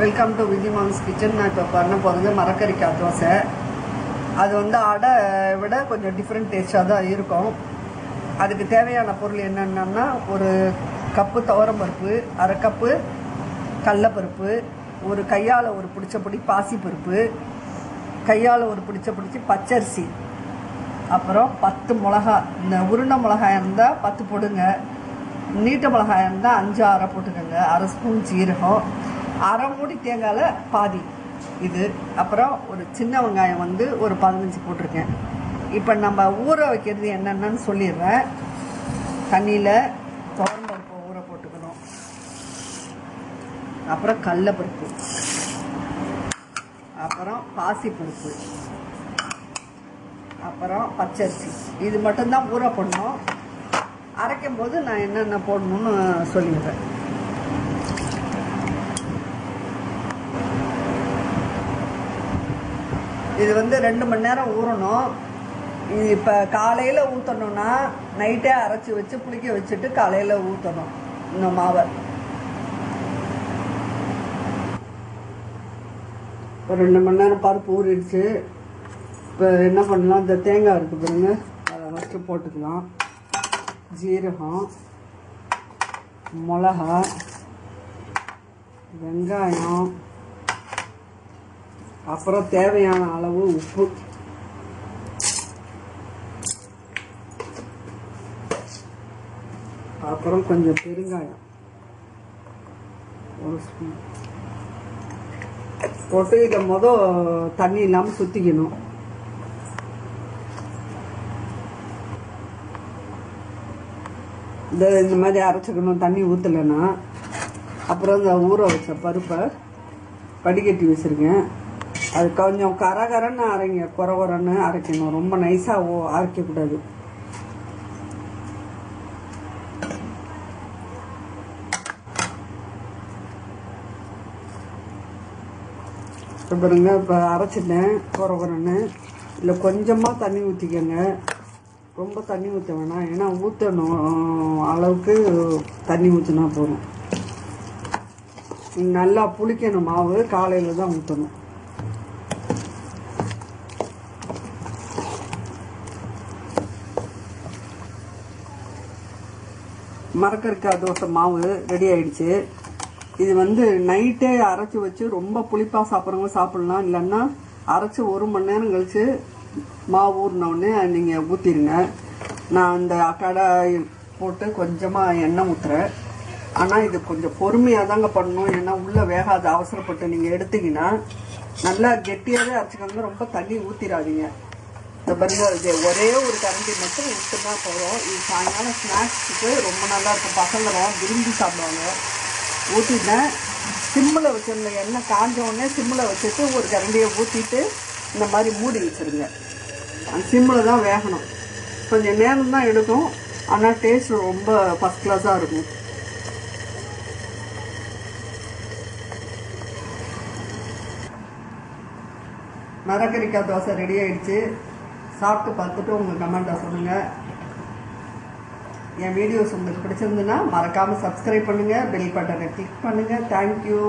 Welcome to Viji mom's kitchen நான் இப்போ பண்ண போகிறது மரக்கறிக்காய் தோசை. அது வந்து அடை விட கொஞ்சம் டிஃப்ரெண்ட் டேஸ்ட்டாக தான் இருக்கும். அதுக்கு தேவையான பொருள் என்னென்னா ஒரு கப்பு துவரம்பருப்பு அரை கப்பு கடலப்பருப்பு ஒரு கையால் ஒரு பிடிச்சப்படி பாசிப்பருப்பு கையால் ஒரு பிடிச்ச பிடிச்சி பச்சரிசி அப்புறம் பத்து மிளகா. இந்த உருண்டை மிளகாய் இருந்தால் பத்து போடுங்க. நீட்ட மிளகாய் இருந்தால் அஞ்சு அரை போட்டுக்கோங்க. அரை ஸ்பூன் ஜீரகம். அரை மூடி தேங்காயில் பாதி. இது அப்புறம் ஒரு சின்ன வெங்காயம் வந்து ஒரு பதினஞ்சு போட்டிருக்கேன். இப்போ நம்ம ஊற வைக்கிறது என்னென்னு சொல்லிடுறேன். தண்ணியில் துவரம்பருப்பு ஊற போட்டுக்கணும். அப்புறம் கடலப்பருப்பு. அப்புறம் பாசிப்பருப்பு. அப்புறம் பச்சரிசி. இது மட்டும்தான் ஊற போடணும். அரைக்கும் போது நான் என்னென்ன போடணும்னு சொல்லிடுறேன். இது வந்து ரெண்டு மணி நேரம் ஊறணும். இது இப்போ காலையில் ஊற்றணும்னா நைட்டே அரைச்சி வச்சு புளிக்க வச்சுட்டு காலையில் ஊற்றணும் இந்த மாவை. இப்போ ரெண்டு மணி நேரம் பருப்பு ஊறிடுச்சு. இப்போ என்ன பண்ணலாம்? இந்த தேங்காய் இருக்குது பாருங்க. அதை ஃபஸ்ட்டு போட்டுக்கலாம். ஜீரகம் மிளகா வெங்காயம் அப்புறம் தேவையான அளவு உப்பு. அப்புறம் கொஞ்சம் பெருங்காயம். ஒரு ஸ்பூன். போட்டு இதை மொதல் தண்ணி இல்லாமல் சுற்றிக்கணும் இந்த இந்த மாதிரி அரைச்சிக்கணும். தண்ணி ஊற்றலைன்னா அப்புறம் இந்த ஊற வச்ச பருப்பை வடிகட்டி வச்சுருக்கேன். அது கொஞ்சம் கரகரன்னு அரைங்க குறகுறன்னு அரைக்கணும். ரொம்ப நைஸாக ஓ அரைக்கக்கூடாது இப்போ பாருங்க இப்போ அரைச்சிட்டேன் குறகுறன்னு இல்லை கொஞ்சமாக தண்ணி ஊற்றிக்கோங்க ரொம்ப தண்ணி ஊற்ற வேணாம். ஏன்னா ஊற்றணும் அளவுக்கு தண்ணி ஊற்றினா போதும். நல்லா புளிக்கணும் மாவு. காலையில் தான் ஊற்றணும் மரக்கறிக்காய் தோசை மாவு ரெடி ஆயிடுச்சு. இது வந்து நைட்டே அரைச்சி வச்சு ரொம்ப புளிப்பாக சாப்பிட்றவங்க சாப்பிட்லாம். இல்லைன்னா அரைச்சி ஒரு மணி நேரம் கழித்து மாவு ஊறினோடனே நீங்கள் ஊற்றிடுங்க நான் இந்த கடாய் போட்டு கொஞ்சமாக எண்ணெய் ஊற்றுறேன் ஆனால் இது கொஞ்சம் பொறுமையாக தாங்க பண்ணணும். ஏன்னா உள்ளே வேகாத. அவசரப்பட்டு நீங்கள் எடுத்தீங்கன்னா நல்லா கெட்டியாகவே அரைச்சிக்கோங்க. ரொம்ப தண்ணி ஊற்றிடாதீங்க இந்த பாருங்க இது ஒரே ஒரு கரண்டி மட்டும் ஊற்றுனா போதும். இது சாயங்காலம் ஸ்நாக்ஸுக்கு ரொம்ப நல்லா இருக்கும். பசங்க ரொம்ப விரும்பி சாப்பிடுவாங்க. ஊற்றிட்டேன் சிம்மில் வச்சிருந்தேன் எண்ணெய் காஞ்ச உடனே சிம்மில் வச்சுட்டு ஒரு கரண்டியை ஊற்றிட்டு இந்த மாதிரி மூடி வச்சுருங்க. அந்த சிம்மில் தான் வேகணும். கொஞ்சம் நேரம் தான் எடுக்கும். ஆனால் டேஸ்ட் ரொம்ப ஃபஸ்ட் கிளாஸாக இருக்கும். மரக்கறிக்காய் தோசை ரெடி ஆயிடுச்சு. சாப்பிட்டு பார்த்துட்டு உங்கள் கமெண்ட்டை சொல்லுங்கள் என் வீடியோஸ் உங்களுக்கு பிடிச்சிருந்துன்னா மறக்காமல் சப்ஸ்கிரைப் பண்ணுங்கள் பெல் பட்டனை கிளிக் பண்ணுங்கள் தேங்க்யூ